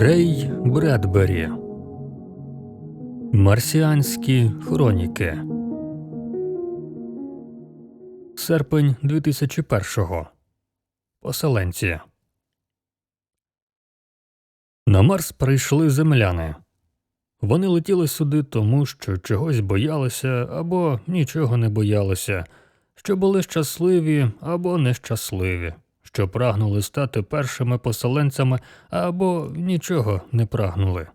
Рей Бредбері Марсіанські хроніки. Серпень 2001-го Поселенці. На Марс прийшли земляни. Вони летіли сюди тому, що чогось боялися або нічого не боялися, що були щасливі або нещасливі, що прагнули стати першими поселенцями або нічого не прагнули.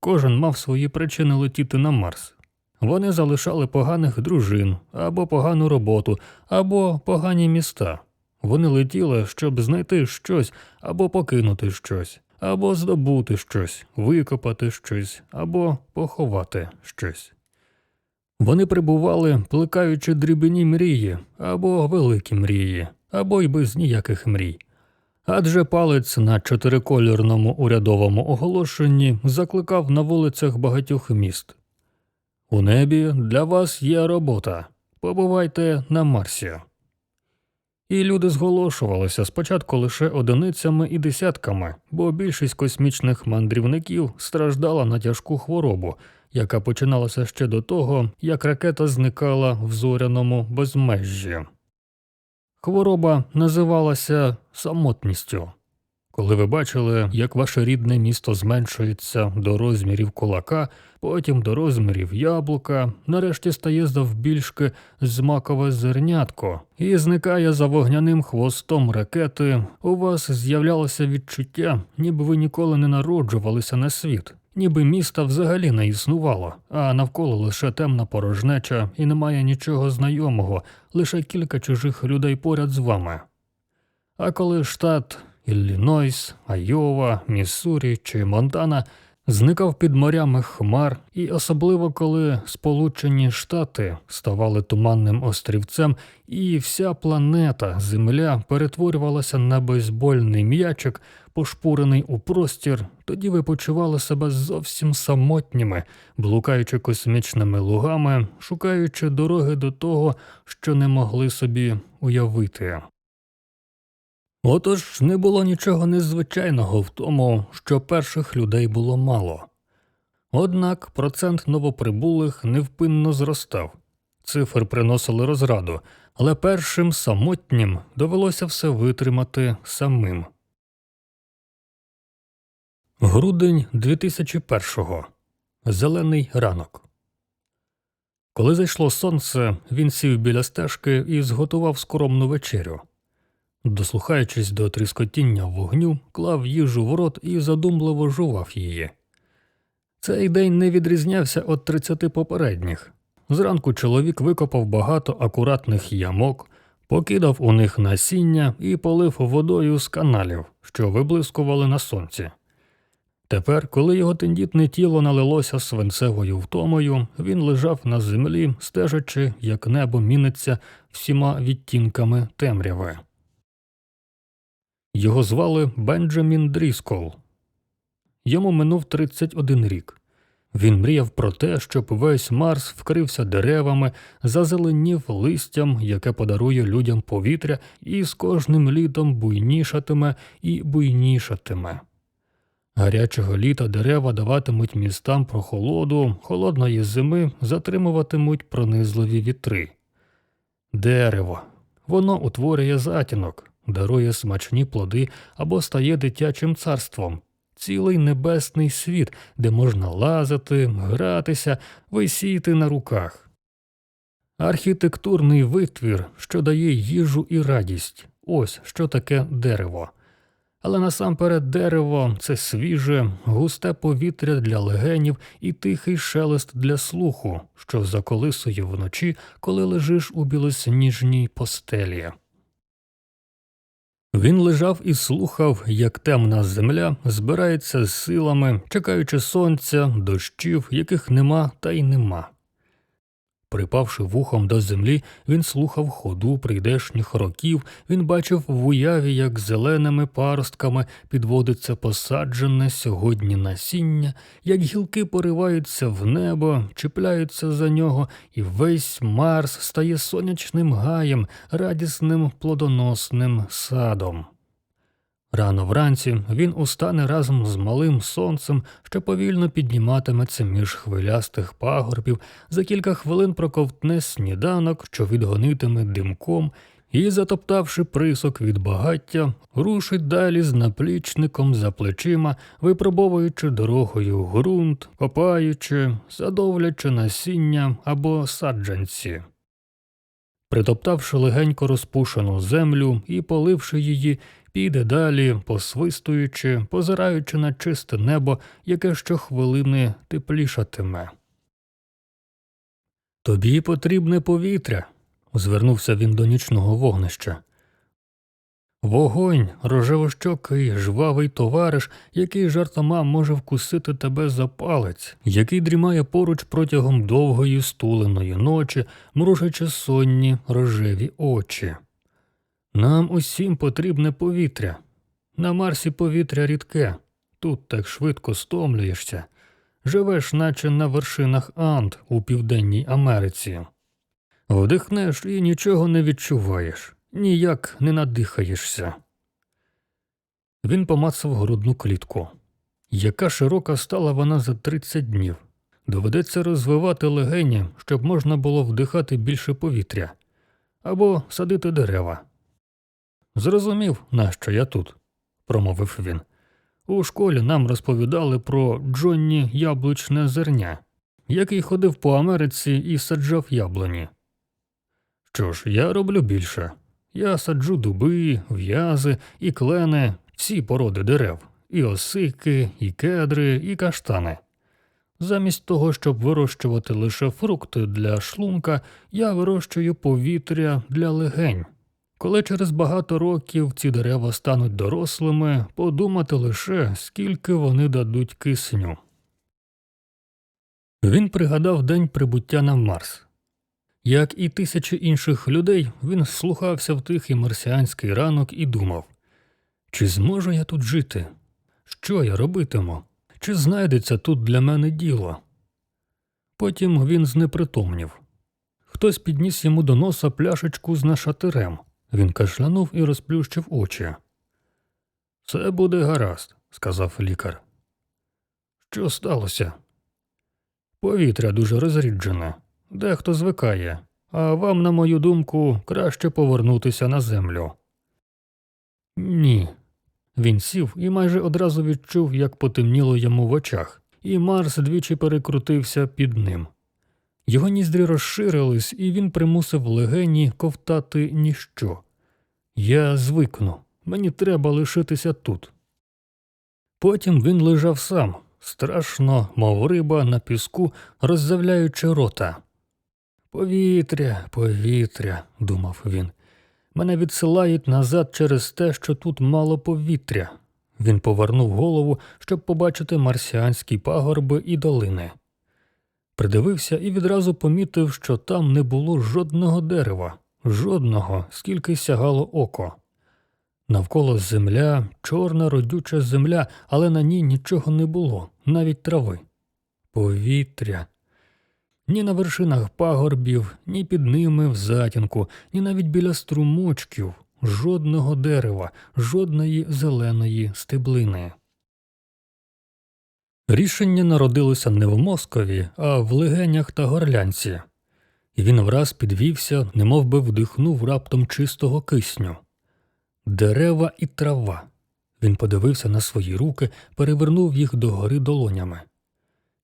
Кожен мав свої причини летіти на Марс. Вони залишали поганих дружин, або погану роботу, або погані міста. Вони летіли, щоб знайти щось або покинути щось, або здобути щось, викопати щось, або поховати щось. Вони прибували, плекаючи дрібні мрії, або великі мрії, або й без ніяких мрій. Адже палець на чотирикольорному урядовому оголошенні закликав на вулицях багатьох міст. У небі для вас є робота. Побувайте на Марсі. І люди зголошувалися спочатку лише одиницями і десятками, бо більшість космічних мандрівників страждала на тяжку хворобу, яка починалася ще до того, як ракета зникала в зоряному безмежжі. Хвороба називалася самотністю. Коли ви бачили, як ваше рідне місто зменшується до розмірів кулака, потім до розмірів яблука, нарешті стає завбільшки змакове зернятко і зникає за вогняним хвостом ракети, у вас з'являлося відчуття, ніби ви ніколи не народжувалися на світ, ніби міста взагалі не існувало, а навколо лише темна порожнеча і немає нічого знайомого, лише кілька чужих людей поряд з вами. А коли штат Іллінойс, Айова, Міссурі чи Монтана зникав під морями хмар, і особливо коли Сполучені Штати ставали туманним острівцем, і вся планета Земля перетворювалася на бейсбольний м'ячик, пошпурений у простір, тоді ви почували себе зовсім самотніми, блукаючи космічними лугами, шукаючи дороги до того, що не могли собі уявити. Отож не було нічого незвичайного в тому, що перших людей було мало. Однак процент новоприбулих невпинно зростав, цифри приносили розраду, але першим самотнім довелося все витримати самим. Грудень 2001-го. Зелений ранок. Коли зайшло сонце, він сів біля стежки і зготував скромну вечерю. Дослухаючись до тріскотіння вогню, клав їжу в рот і задумливо жував її. Цей день не відрізнявся від тридцяти попередніх. Зранку чоловік викопав багато акуратних ямок, покидав у них насіння і полив водою з каналів, що виблискували на сонці. Тепер, коли його тендітне тіло налилося свинцевою втомою, він лежав на землі, стежачи, як небо міниться всіма відтінками темряви. Його звали Бенджамін Дріскол. Йому минув 31 рік. Він мріяв про те, щоб весь Марс вкрився деревами, зазеленів листям, яке подарує людям повітря, і з кожним літом буйнішатиме і буйнішатиме. Гарячого літа дерева даватимуть містам прохолоду, холодної зими затримуватимуть пронизливі вітри. Дерево. Воно утворює затінок, дарує смачні плоди або стає дитячим царством, цілий небесний світ, де можна лазити, гратися, висіти на руках. Архітектурний витвір, що дає їжу і радість ось що таке дерево. Але насамперед дерево це свіже, густе повітря для легенів і тихий шелест для слуху, що заколисує вночі, коли лежиш у білосніжній постелі. Він лежав і слухав, як темна земля збирається з силами, чекаючи сонця, дощів, яких нема та й нема. Припавши вухом до землі, він слухав ходу прийдешніх років, він бачив в уяві, як зеленими паростками підводиться посаджене сьогодні насіння, як гілки пориваються в небо, чіпляються за нього, і весь Марс стає сонячним гаєм, радісним плодоносним садом. Рано вранці він устане разом з малим сонцем, що повільно підніматиметься між хвилястих пагорбів, за кілька хвилин проковтне сніданок, що відгонитиме димком, і, затоптавши присок від багаття, рушить далі з наплічником за плечима, випробовуючи дорогою ґрунт, копаючи, садовлячи насіння або саджанці. Притоптавши легенько розпушену землю і поливши її, піде далі, посвистуючи, позираючи на чисте небо, яке щохвилини теплішатиме. Тобі потрібне повітря, звернувся він до нічного вогнища. Вогонь, рожевощокий, жвавий товариш, який жартома може вкусити тебе за палець, який дрімає поруч протягом довгої стуленої ночі, мружачи сонні рожеві очі. Нам усім потрібне повітря. На Марсі повітря рідке, тут так швидко стомлюєшся. Живеш, наче на вершинах Анд у Південній Америці. Вдихнеш і нічого не відчуваєш, ніяк не надихаєшся. Він помацав грудну клітку. Яка широка стала вона за 30 днів. Доведеться розвивати легені, щоб можна було вдихати більше повітря, або садити дерева. Зрозумів, нащо я тут, промовив він. У школі нам розповідали про Джонні Яблучне зерня, який ходив по Америці і саджав яблуні. Що ж, я роблю більше. Я саджу дуби, в'язи і клени, всі породи дерев, і осики, і кедри, і каштани. Замість того, щоб вирощувати лише фрукти для шлунка, я вирощую повітря для легень. Коли через багато років ці дерева стануть дорослими, подумати лише, скільки вони дадуть кисню. Він пригадав день прибуття на Марс. Як і тисячі інших людей, він слухався в тихий марсіанський ранок і думав чи зможу я тут жити? Що я робитиму? Чи знайдеться тут для мене діло? Потім він знепритомнів. Хтось підніс йому до носа пляшечку з нашатирем. Він кашлянув і розплющив очі. Це буде гаразд, сказав лікар. Що сталося? Повітря дуже розріджене, дехто звикає, а вам, на мою думку, краще повернутися на землю. Ні. Він сів і майже одразу відчув, як потемніло йому в очах, і Марс двічі перекрутився під ним. Його ніздрі розширились, і він примусив легені ковтати ніщо. Я звикну, мені треба лишитися тут. Потім він лежав сам, страшно, мов риба на піску, роззявляючи рота. Повітря, повітря, думав він. Мене відсилають назад через те, що тут мало повітря. Він повернув голову, щоб побачити марсіанські пагорби і долини. Придивився і відразу помітив, що там не було жодного дерева, жодного, скільки сягало око. Навколо земля, чорна родюча земля, але на ній нічого не було, навіть трави. Повітря. Ні на вершинах пагорбів, ні під ними в затінку, ні навіть біля струмочків, жодного дерева, жодної зеленої стеблини. Рішення народилося не в Москові, а в легенях та горлянці, і він враз підвівся, немов би вдихнув раптом чистого кисню. Дерева і трава. Він подивився на свої руки, перевернув їх догори долонями.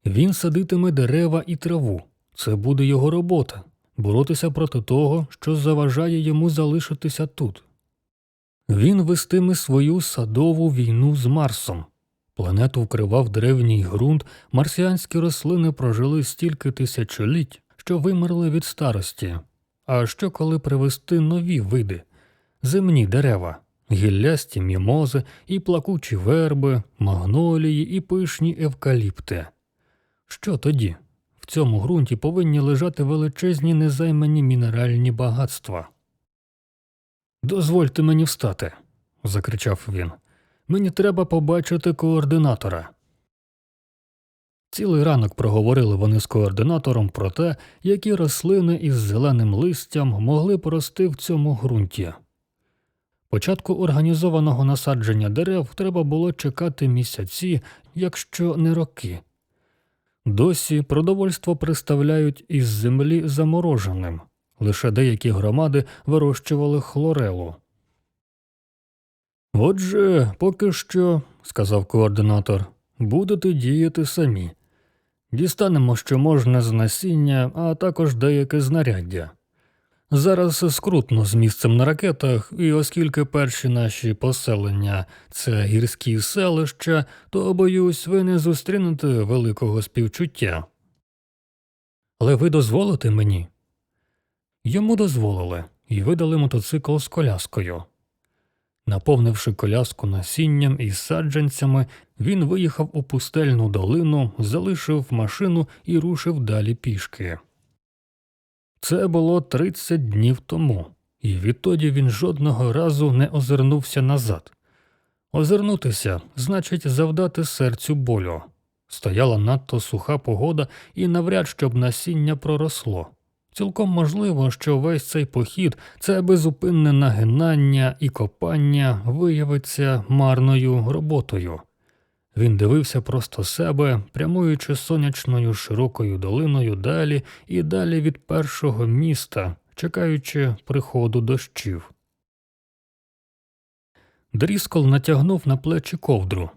Він садитиме дерева і траву. Це буде його робота боротися проти того, що заважає йому залишитися тут. Він вестиме свою садову війну з Марсом. Планету вкривав древній ґрунт, марсіанські рослини прожили стільки тисячоліть, що вимерли від старості. А що коли привести нові види земні дерева, гіллясті мімози і плакучі верби, магнолії і пишні евкаліпти? Що тоді? В цьому ґрунті повинні лежати величезні незаймані мінеральні багатства. Дозвольте мені встати, закричав він. Мені треба побачити координатора. Цілий ранок проговорили вони з координатором про те, які рослини із зеленим листям могли порости в цьому ґрунті. Початку організованого насадження дерев треба було чекати місяці, якщо не роки. Досі продовольство приставляють із землі замороженим. Лише деякі громади вирощували хлорелу. Отже, поки що, сказав координатор, будете діяти самі. Дістанемо, що можна з насіння, а також деяке знаряддя. Зараз скрутно з місцем на ракетах, і оскільки перші наші поселення це гірські селища, то боюсь, ви не зустрінете великого співчуття. Але ви дозволите мені? Йому дозволили і видали мотоцикл з коляскою. Наповнивши коляску насінням і саджанцями, він виїхав у пустельну долину, залишив машину і рушив далі пішки. Це було 30 днів тому, і відтоді він жодного разу не озирнувся назад. Озирнутися значить завдати серцю болю. Стояла надто суха погода, і навряд щоб насіння проросло. Цілком можливо, що весь цей похід, це безупинне нагинання і копання виявиться марною роботою. Він дивився просто себе, прямуючи сонячною широкою долиною далі і далі від першого міста, чекаючи приходу дощів. Дріскол натягнув на плечі ковдру.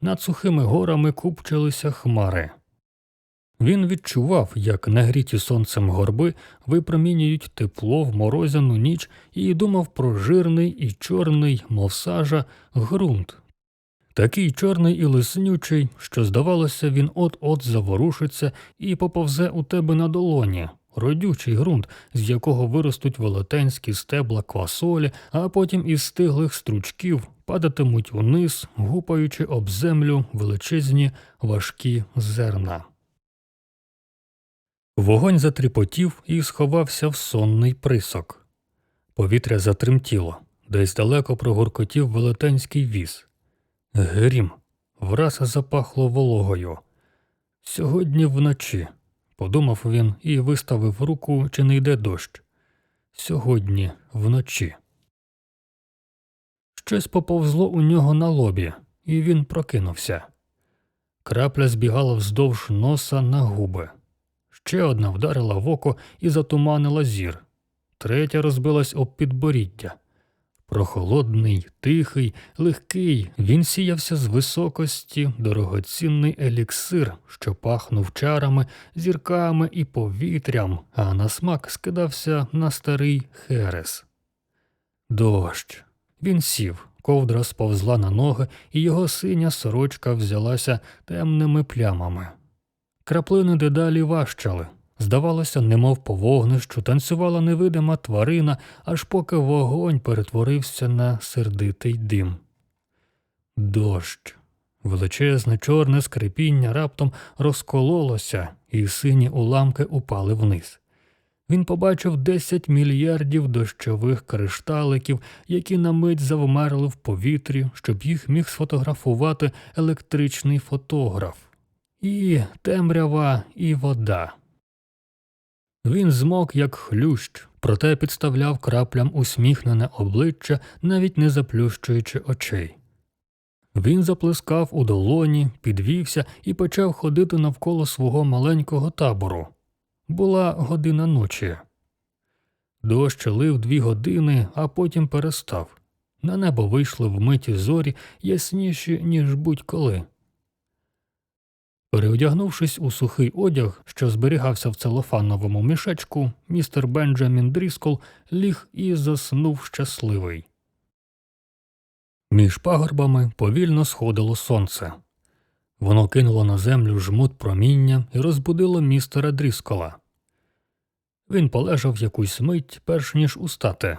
Над сухими горами купчилися хмари. Він відчував, як нагріті сонцем горби випромінюють тепло в морозяну ніч і думав про жирний і чорний, мов сажа, ґрунт. Такий чорний і лиснючий, що, здавалося, він от-от заворушиться і поповзе у тебе на долоні, родючий ґрунт, з якого виростуть велетенські стебла квасолі, а потім із стиглих стручків падатимуть униз, гупаючи об землю величезні важкі зерна. Вогонь затріпотів і сховався в сонний присок. Повітря затремтіло, десь далеко прогуркотів велетенський віз. Грім, враз запахло вологою. Сьогодні вночі, подумав він і виставив руку, чи не йде дощ. Сьогодні вночі. Щось поповзло у нього на лобі, і він прокинувся. Крапля збігала вздовж носа на губи. Ще одна вдарила в око і затуманила зір, третя розбилась об підборіддя. Прохолодний, тихий, легкий, він сіявся з високості, дорогоцінний еліксир, що пахнув чарами, зірками і повітрям, а на смак скидався на старий херес. Дощ. Він сів, ковдра сповзла на ноги, і його синя сорочка взялася темними плямами. Краплини дедалі важчали. Здавалося, немов по вогнищу танцювала невидима тварина, аж поки вогонь перетворився на сердитий дим. Дощ. Величезне чорне скрипіння раптом розкололося, і сині уламки упали вниз. Він побачив 10 мільярдів дощових кришталиків, які на мить завмерли в повітрі, щоб їх міг сфотографувати електричний фотограф. І темрява, і вода. Він змок, як хлющ, проте підставляв краплям усміхнене обличчя, навіть не заплющуючи очей. Він заплескав у долоні, підвівся і почав ходити навколо свого маленького табору. Була година ночі. Дощ лив дві години, а потім перестав. На небо вийшли вмиті зорі ясніші, ніж будь-коли. Переодягнувшись у сухий одяг, що зберігався в целофановому мішечку, містер Бенджамін Дріскол ліг і заснув щасливий. Між пагорбами повільно сходило сонце. Воно кинуло на землю жмут проміння і розбудило містера Дріскола. Він полежав якусь мить, перш ніж устати.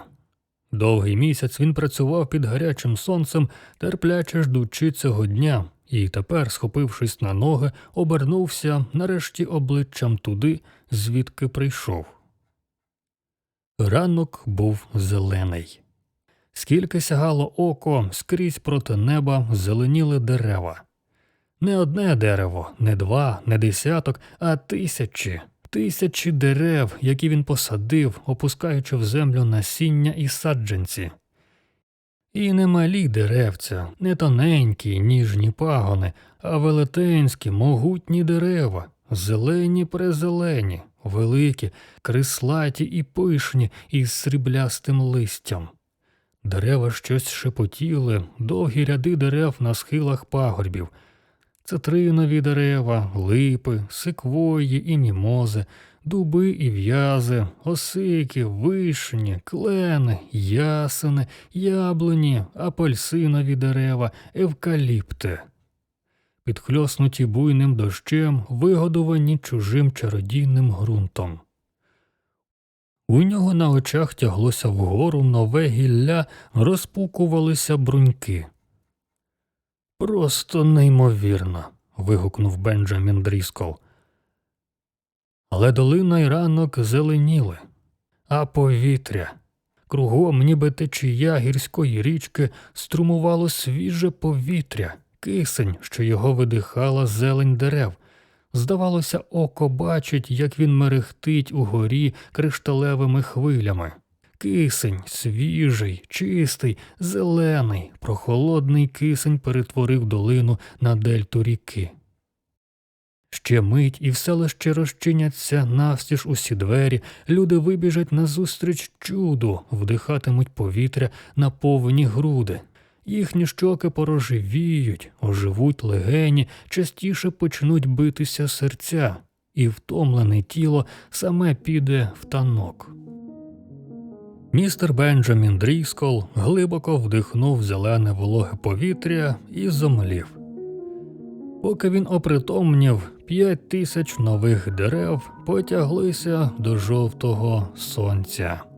Довгий місяць він працював під гарячим сонцем, терпляче ждучи цього дня, і тепер, схопившись на ноги, обернувся нарешті обличчям туди, звідки прийшов. Ранок був зелений. Скільки сягало око, скрізь проти неба зеленіли дерева. Не одне дерево, не два, не десяток, а тисячі, тисячі дерев, які він посадив, опускаючи в землю насіння і саджанці. І не малі деревця, не тоненькі, ніжні пагони, а велетенські, могутні дерева, зелені презелені, великі, крислаті і пишні із сріблястим листям. Дерева щось шепотіли, довгі ряди дерев на схилах пагорбів, цитринові дерева, липи, сиквої і мімози, дуби і в'язи, осики, вишні, клени, ясени, яблуні, апельсинові дерева, евкаліпти. Підхльоснуті буйним дощем, вигодовані чужим чародійним ґрунтом. У нього на очах тяглося вгору нове гілля, розпукувалися бруньки. Просто неймовірно. вигукнув Бенджамін Дріскол. Але долина й ранок зеленіли, а повітря. Кругом, ніби течія гірської річки, струмувало свіже повітря, кисень, що його видихала зелень дерев. Здавалося, око бачить, як він мерехтить угорі кришталевими хвилями. Кисень, свіжий, чистий, зелений, прохолодний кисень перетворив долину на дельту ріки. Ще мить і в селище розчиняться навстіж усі двері, люди вибіжать назустріч чуду, вдихатимуть повітря на повні груди. Їхні щоки порожевіють, оживуть легені, частіше почнуть битися серця, і втомлене тіло саме піде в танок. Містер Бенджамін Дріскол глибоко вдихнув зелене вологе повітря і зомлів. Поки він опритомнів, п'ять тисяч нових дерев потяглися до жовтого сонця.